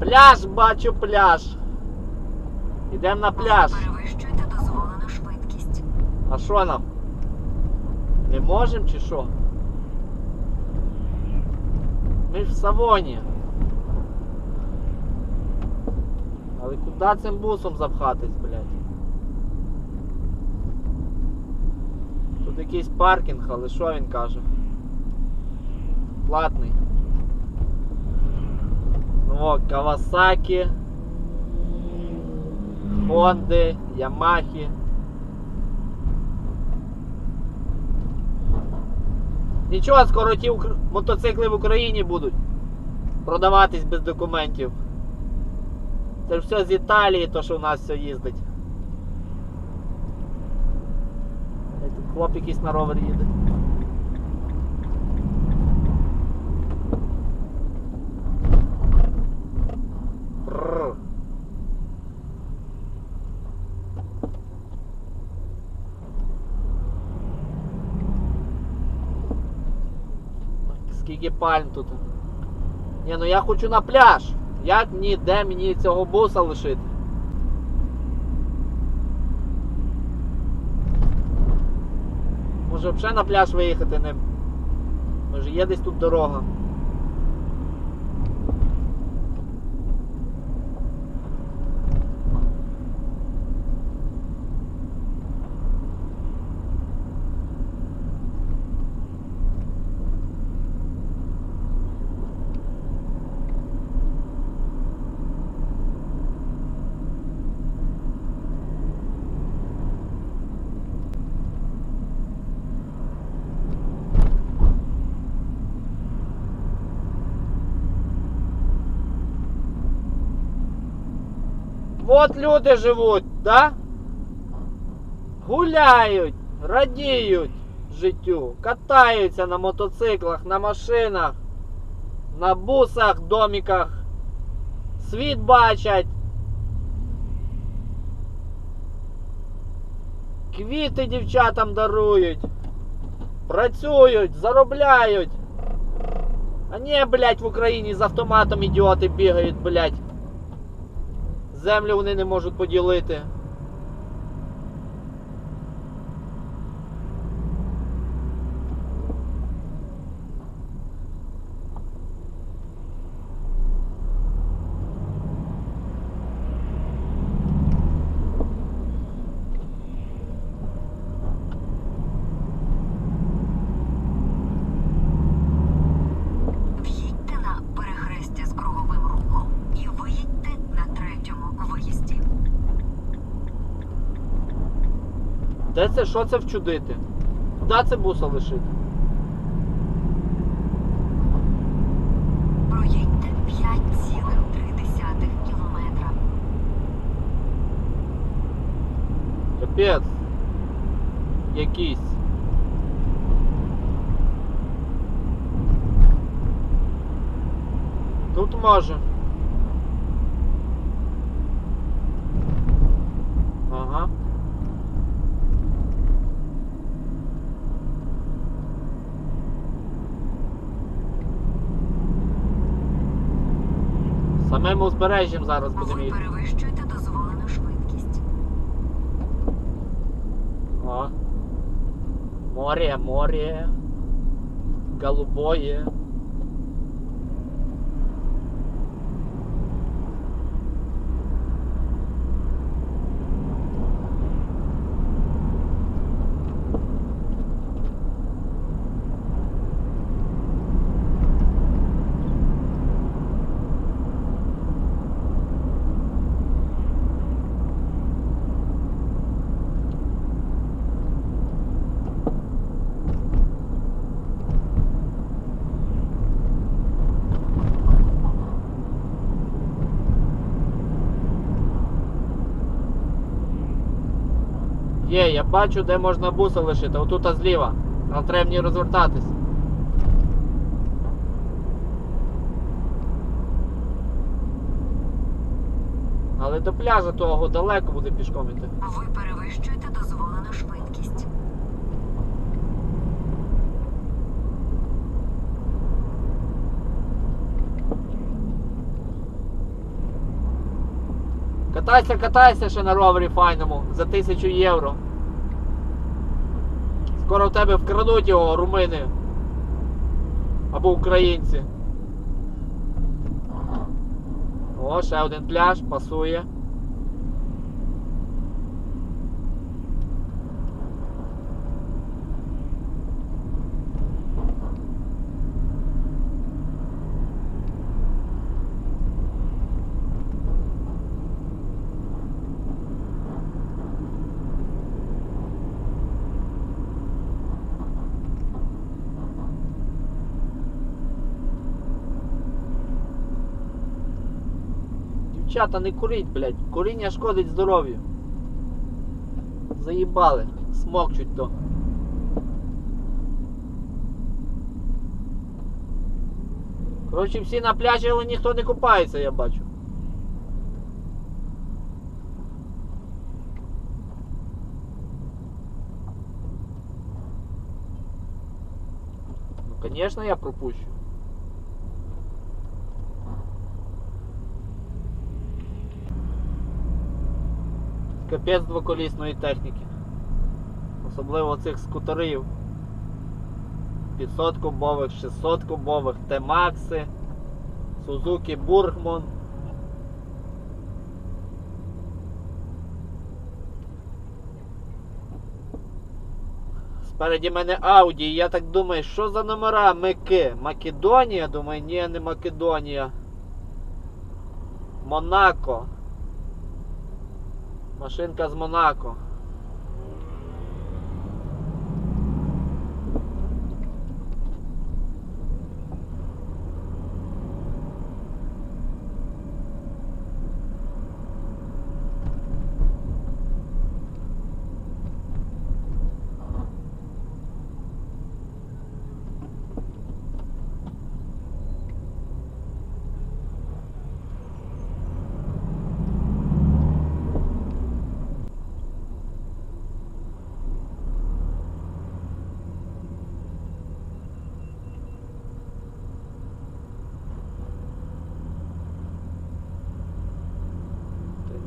Пляж, бачу пляж. Ідемо на пляж. Перевищуєте дозволену швидкість. А що нам? Не можемо чи що? Ми ж в Савоні. Але куди цим бусом запхатись, блядь? Тут якийсь паркінг, але що він каже? Платний. О, Кавасакі, Хонди, Ямахи. Нічого, скоро ті мотоцикли в Україні будуть продаватись без документів. Це ж все з Італії, то що в нас все їздить. Хлоп якийсь на ровер їде. Скільки пальм тут. Ні, ну я хочу на пляж. Як мені, де мені цього буса лишити? Може взагалі на пляж виїхати ним? Може є десь тут дорога? Вот люди живуть, да? Гуляють, радіють життю, катаються на мотоциклах, на машинах, на бусах, доміках, світ бачать. Квіти дівчатам дарують, працюють, заробляють. А не, блядь, в Україні з автоматом ідіоти бігають, блядь. Землю вони не можуть поділити. В'їдьте на перехрестя з круговим рухом і виїдьте на третьому виїзді. Де це? Що це вчудити? Куди це буса лишити? Проїдьте 5,3 кілометра. Капець. Якийсь. Тут може. Самим узбережжям зараз будемо Ви їхати. перевищуєте дозволену швидкість. О. Море, море. Голубое. Є, я бачу, де можна буса лишити. Отут зліва. Нам треба мені розвертатись. Але до пляжа того далеко буде пішком іти. Ви перевищуєте дозволену швидкість. Катайся, катайся ще на ровері файному за тисячу євро. Скоро в тебе вкрадуть його румини. Або українці. О, ще один пляж, пасує. Дівчата, не куріть, блядь. Куріння шкодить здоров'ю. Заїбали. Смокчуть то. Коротше, всі на пляжі, але ніхто не купається, я бачу. Ну, конечно, я пропущу. Капець двоколісної техніки. Особливо цих скутерів. 500 кубових, 600 кубових, Т-Макси, Сузуки Бургман. Спереді мене Ауді, я так думаю, що за номера Мики? Македонія? Думаю, ні, не Македонія. Монако. Машинка з Монако.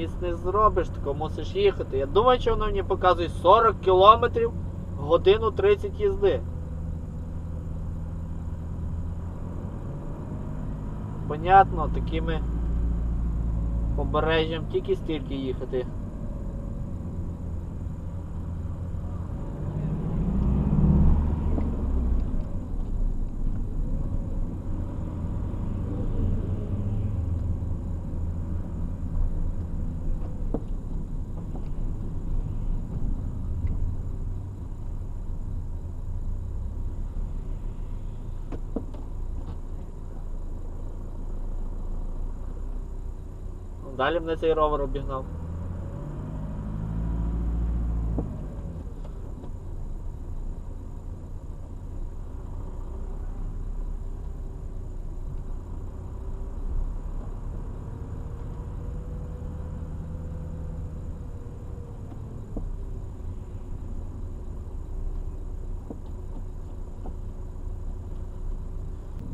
Ніс не зробиш, тако мусиш їхати. Я думаю, що воно мені показує 40 кілометрів годину 30 їзди. Понятно, такими побережжям тільки стільки їхати. Далі мене цей ровер обігнав.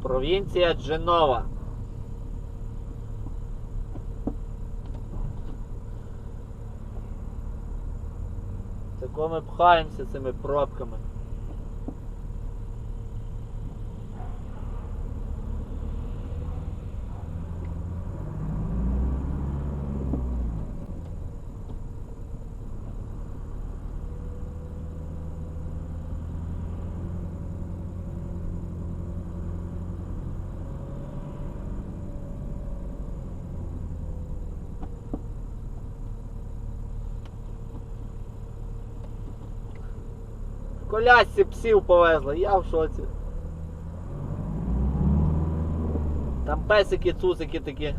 Провінція Дженова. Тако ми пхаємося цими пробками. Колясці псів повезли, я в шоці. Там песики, цуцики такі.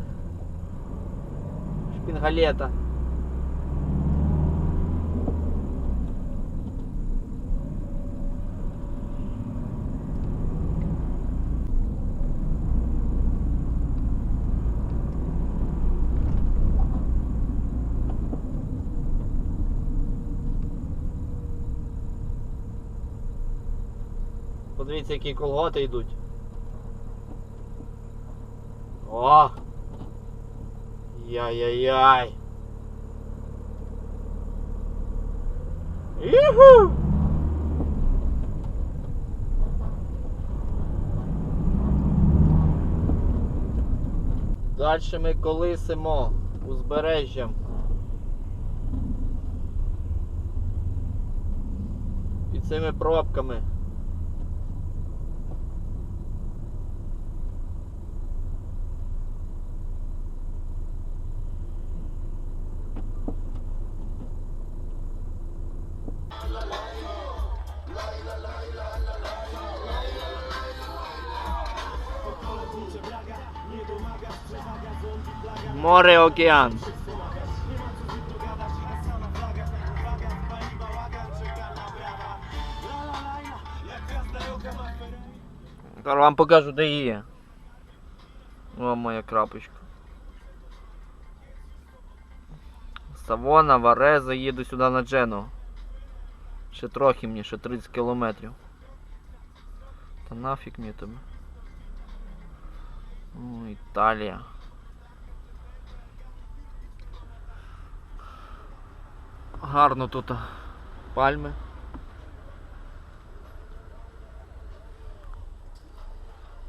Шпінгалета. Подивіться, які колготи йдуть. О! Яй-яй-яй! Іху! Далі ми колисимо узбережжям. І цими пробками. Море океан. Зараз вам покажу, де є. О, моя крапочка. Савона, Вареза, їду сюди на Джену. Ще трохи мені, ще 30 кілометрів. Та нафіг мені тебе. О, Італія. Гарно тут пальми.